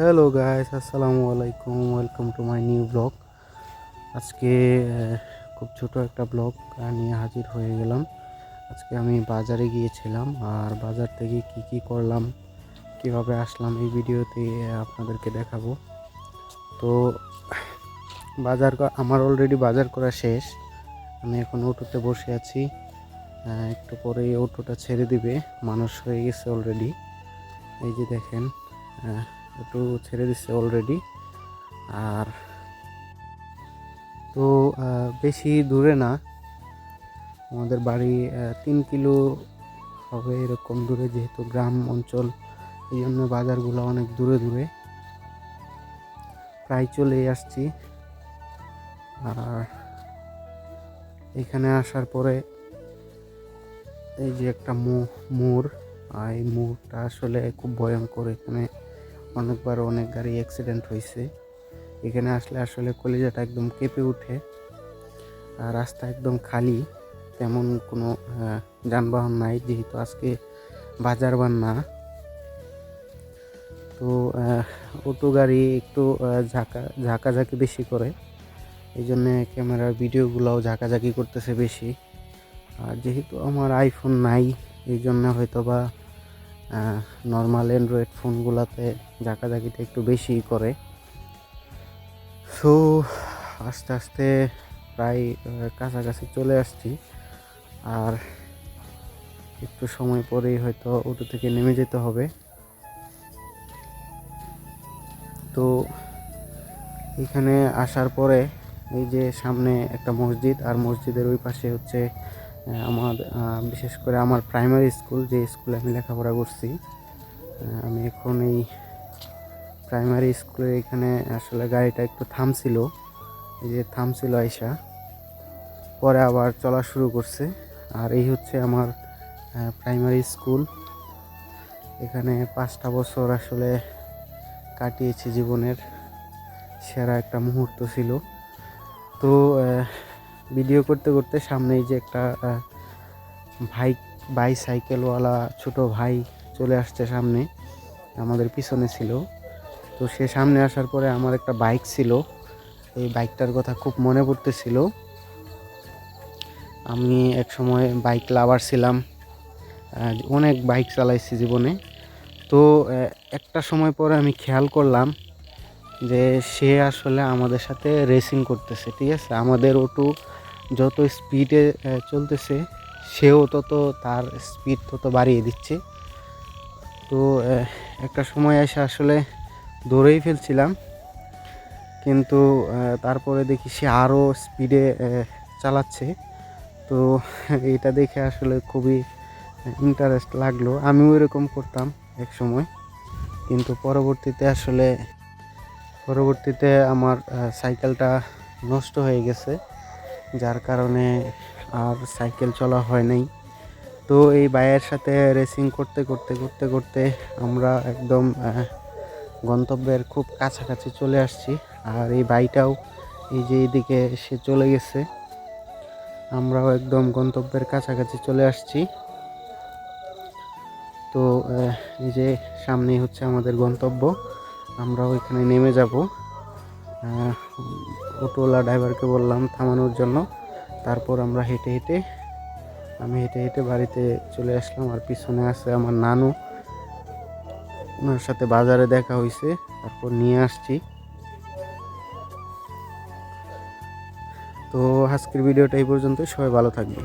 Hello guys আসসালামু আলাইকুম welcome to my new blog আজকে খুব ছোট একটা ব্লগ নিয়ে হাজির হয়ে গেলাম। আজকে আমি বাজারে গিয়েছিলাম আর বাজার থেকে কি কি করলাম, কীভাবে আসলাম এই ভিডিওতে আপনাদেরকে দেখাবো। তো, বাজার আমার অলরেডি বাজার করা শেষ। আমি এখন অটোতে বসে আছি। একটু পরে অটোটা ছেড়ে দিবে। মানুষ হয়ে গেছে অলরেডি এই যে দেখেন একটু ছেড়ে দিচ্ছে অলরেডি আর তো বেশি দূরে না। আমাদের বাড়ি তিন কিলো হবে এরকম দূরে যেহেতু গ্রাম অঞ্চল, এই জন্য বাজারগুলো অনেক দূরে দূরে। প্রায় চলেই আসছি। আর এখানে আসার পরে এই যে একটা মো- মোড়, আর এই মোড়টা আসলে খুব ভয়ঙ্কর এখানে। অনেকবার অনেক গাড়ি অ্যাক্সিডেন্ট হয়েছে এখানে আসলে আসলে কলিজাটা একদম কেঁপে ওঠে আর রাস্তা একদম খালি। তেমন কোনো যানবাহন নাই যেহেতু আজকে বাজার বার না। তো অটো গাড়ি একটু ঝাঁকা, ঝাঁকাঝাঁকি বেশি করে। এই জন্যে ক্যামেরার ভিডিওগুলোও ঝাঁকাঝাঁকি করতেছে বেশি। আর যেহেতু আমার আইফোন নাই, এই জন্য হয়তো বা নর্মাল অ্যান্ড্রয়েড ফোনগুলোতে ঝাঁকাঝাঁকিটা একটু বেশি করে। সো আস্তে আস্তে প্রায় কাছাকাছি চলে আসছি। আর একটু সময় পরেই হয়তো অটো থেকে নেমে যেতে হবে। তো, এখানে আসার পরে এই যে সামনে একটা মসজিদ, আর মসজিদের ওই পাশে হচ্ছে আমার বিশেষ করে আমার প্রাইমারি স্কুল যে স্কুলে আমি লেখাপড়া করছি আমি এখন এই প্রাইমারি স্কুলে এখানে আসলে গাড়িটা একটু থামছিল, এই যে থামছিল আইসা। পরে আবার চলা শুরু করছে, আর এই হচ্ছে আমার প্রাইমারি স্কুল এখানে পাঁচটা বছর আসলে কাটিয়েছি জীবনের, সেরা একটা মুহূর্ত ছিল। তো ভিডিও করতে করতে সামনেই যে একটা ভাই, বাইসাইকেলওয়ালা ছোট ভাই চলে আসছে সামনে, আমাদের পিছনে ছিল। তো সে সামনে আসার পরে আমার একটা বাইক ছিল। এই বাইকটার কথা খুব মনে পড়তেছিল। আমি এক সময় বাইক লাভার ছিলাম। অনেক বাইক চালাইছি জীবনে। তো একটা সময় পরে আমি খেয়াল করলাম যে সে আসলে আমাদের সাথে রেসিং করতেছে, ঠিক আছে? আমাদের ওটু যত স্পিডে চলতেছে, সেও তত তার স্পিড তত বাড়িয়ে দিচ্ছে। তো একটা সময় এসে আসলে দৌড়েই ফেলছিলাম। কিন্তু তারপরে দেখি সে আরও স্পিডে চালাচ্ছে। তো, এটা দেখে আসলে খুবই ইন্টারেস্ট লাগল। আমিও এরকম করতাম এক সময়। কিন্তু পরবর্তীতে আসলে, পরবর্তীতে আমার সাইকেলটা নষ্ট হয়ে গেছে। যার কারণে আর সাইকেল চলা হয় নাই। তো এই বাইয়ের সাথে রেসিং করতে করতে করতে করতে আমরা একদম গন্তব্যের খুব কাছাকাছি চলে আসছি। আর এই বাইটাও এই যে এইদিকে সে চলে গেছে। আমরাও একদম গন্তব্যের কাছাকাছি চলে আসছি। তো এই যে সামনেই হচ্ছে আমাদের গন্তব্য। আমরাও এখানে নেমে যাব। অটোওয়ালা ড্রাইভারকে বললাম থামানোর জন্য। তারপর আমরা হেঁটে হেঁটে, আমি হেঁটে হেঁটে বাড়িতে চলে আসলাম আর পিছনে আছে আমার নানু। ওনার সাথে বাজারে দেখা হয়েছে তারপর নিয়ে আসছি। তো আজকের ভিডিওটা এই পর্যন্ত সবাই ভালো থাকবেন।